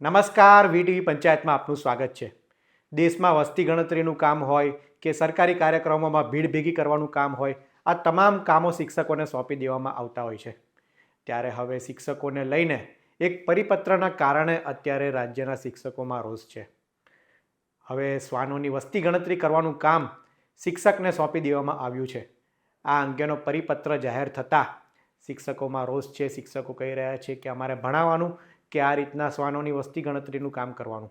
નમસ્કાર, વીટીવી પંચાયતમાં આપનું સ્વાગત છે. દેશમાં વસ્તી ગણતરીનું કામ હોય કે સરકારી કાર્યક્રમોમાં ભીડ ભેગી કરવાનું કામ હોય, આ તમામ કામો શિક્ષકોને સોંપી દેવામાં આવતા હોય છે. ત્યારે હવે શિક્ષકોને લઈને એક પરિપત્રના કારણે અત્યારે રાજ્યના શિક્ષકોમાં રોષ છે. હવે શ્વાનોની વસ્તી ગણતરી કરવાનું કામ શિક્ષકને સોંપી દેવામાં આવ્યું છે. આ અંગેનો પરિપત્ર જાહેર થતાં શિક્ષકોમાં રોષ છે. શિક્ષકો કહી રહ્યા છે કે અમારે ભણાવવાનું કે આ રીતના શ્વાનોની વસ્તી ગણતરીનું કામ કરવાનું.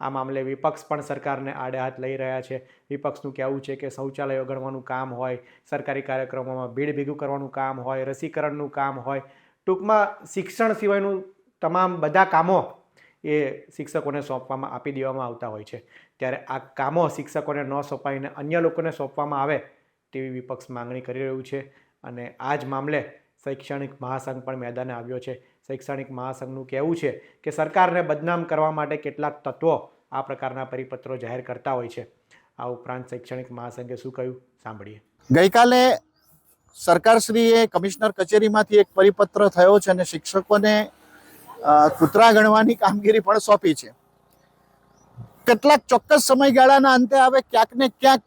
આ મામલે વિપક્ષ પણ સરકારને આડે હાથ લઈ રહ્યા છે. વિપક્ષનું કહેવું છે કે શૌચાલયો ગણવાનું કામ હોય, સરકારી કાર્યક્રમોમાં ભીડ ભેગું કરવાનું કામ હોય, રસીકરણનું કામ હોય. ટૂંકમાં શિક્ષણ સિવાયનું તમામ બધા કામો એ શિક્ષકોને સોંપવામાં આપી દેવામાં આવતા હોય છે. ત્યારે આ કામો શિક્ષકોને ન સોંપાઈને અન્ય લોકોને સોંપવામાં આવે તેવી વિપક્ષ માંગણી કરી રહ્યું છે. અને આ જ મામલે શૈક્ષણિક મહાસંઘ પણ મેદાને આવ્યો છે. શૈક્ષણિક મહાસંઘનું કહેવું છે કે સરકારને બદનામ કરવા માટે કેટલાક તત્વો આ પ્રકારના પરિપત્રો જાહેર કરતા હોય છે. આ ઉપરાંત શૈક્ષણિક મહાસંઘે શું કહ્યું? સાંભળીએ. ગઈકાલે સરકારશ્રીએ કમિશનર કચેરીમાંથી એક પરિપત્ર થયો છે અને શિક્ષકોને કૂતરા ગણવાની કામગીરી પણ સોંપી છે. કેટલાક ચોક્કસ સમયગાળાના અંતે આવે ક્યાંક ને ક્યાંક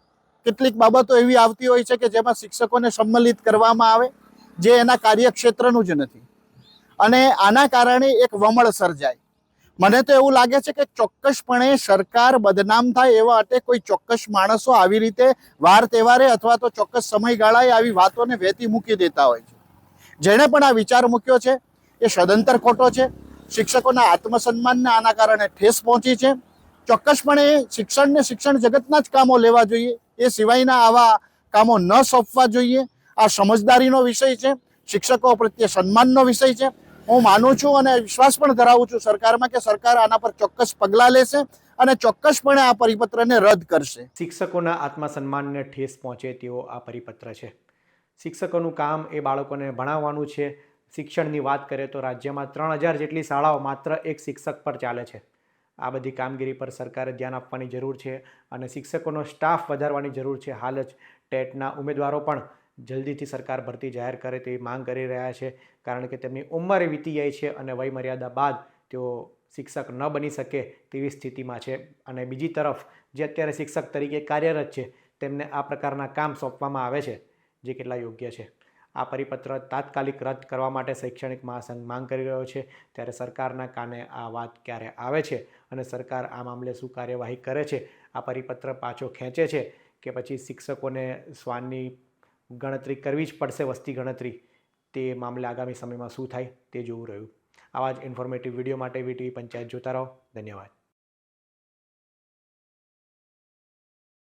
કેટલીક બાબતો એવી આવતી હોય છે કે જેમાં શિક્ષકોને સંમલિત કરવામાં આવે. જે એના કાર્યક્ષેત્રનું જ નથી. અને આના કારણે એક વમળ સર્જાય. મને તો એવું લાગે છે કે ચોક્કસપણે સરકાર બદનામ થાય એવા અટે કોઈ ચોક્કસ માણસો આવી રીતે વાર તહેવારે અથવા તો ચોક્કસ સમયગાળાએ આવી વાતોને વહેતી મૂકી દેતા હોય છે. જેણે પણ આ વિચાર મૂક્યો છે, એ સદંતર ખોટો છે. શિક્ષકોના આત્મસન્માનને આના કારણે ઠેસ પહોંચી છે. ચોક્કસપણે શિક્ષણને શિક્ષણ જગતના જ કામો લેવા જોઈએ. એ સિવાયના આવા કામો ન સોંપવા જોઈએ. આ સમજદારીનો વિષય છે, શિક્ષકો પ્રત્યે સન્માનનો વિષય છે. હું માનું છું અને વિશ્વાસ પણ ધરાવું છું સરકારમાં કે સરકાર આના પર ચોક્કસ પગલાં લેશે અને ચોક્કસપણે આ પરિપત્રને રદ કરશે. શિક્ષકોના આત્મસન્માનને ઠેસ પહોંચે તેવો આ પરિપત્ર છે. શિક્ષકોનું કામ એ બાળકોને ભણાવવાનું છે. શિક્ષણની વાત કરીએ તો રાજ્યમાં ત્રણ હજાર જેટલી શાળાઓ માત્ર એક શિક્ષક પર ચાલે છે. આ બધી કામગીરી પર સરકારે ધ્યાન આપવાની જરૂર છે અને શિક્ષકોનો સ્ટાફ વધારવાની જરૂર છે. હાલ જ ટેટના ઉમેદવારો પણ જલ્દીથી સરકાર ભરતી જાહેર કરે તેવી માંગ કરી રહ્યા છે. કારણ કે તેમની ઉંમર વીતી જાય છે અને વયમર્યાદા બાદ તેઓ શિક્ષક ન બની શકે તેવી સ્થિતિમાં છે. અને બીજી તરફ, જે અત્યારે શિક્ષક તરીકે કાર્યરત છે, તેમને આ પ્રકારના કામ સોંપવામાં આવે છે, જે કેટલા યોગ્ય છે. આ પરિપત્ર તાત્કાલિક રદ કરવા માટે શૈક્ષણિક મહાસંઘ માંગ કરી રહ્યો છે. ત્યારે સરકારના કાને આ વાત ક્યારે આવે છે અને સરકાર આ મામલે શું કાર્યવાહી કરે છે? આ પરિપત્ર પાછો ખેંચે છે કે પછી શિક્ષકોને શ્વાનની ગણતરી કરવી જ પડશે વસ્તી ગણતરી તે મામલે આગામી સમયમાં શું થાય તે જોવું રહ્યું. આવા જ ઇન્ફોર્મેટિવ વીડિયો માટે વીટીવી પંચાયત જોતા રહો. ધન્યવાદ.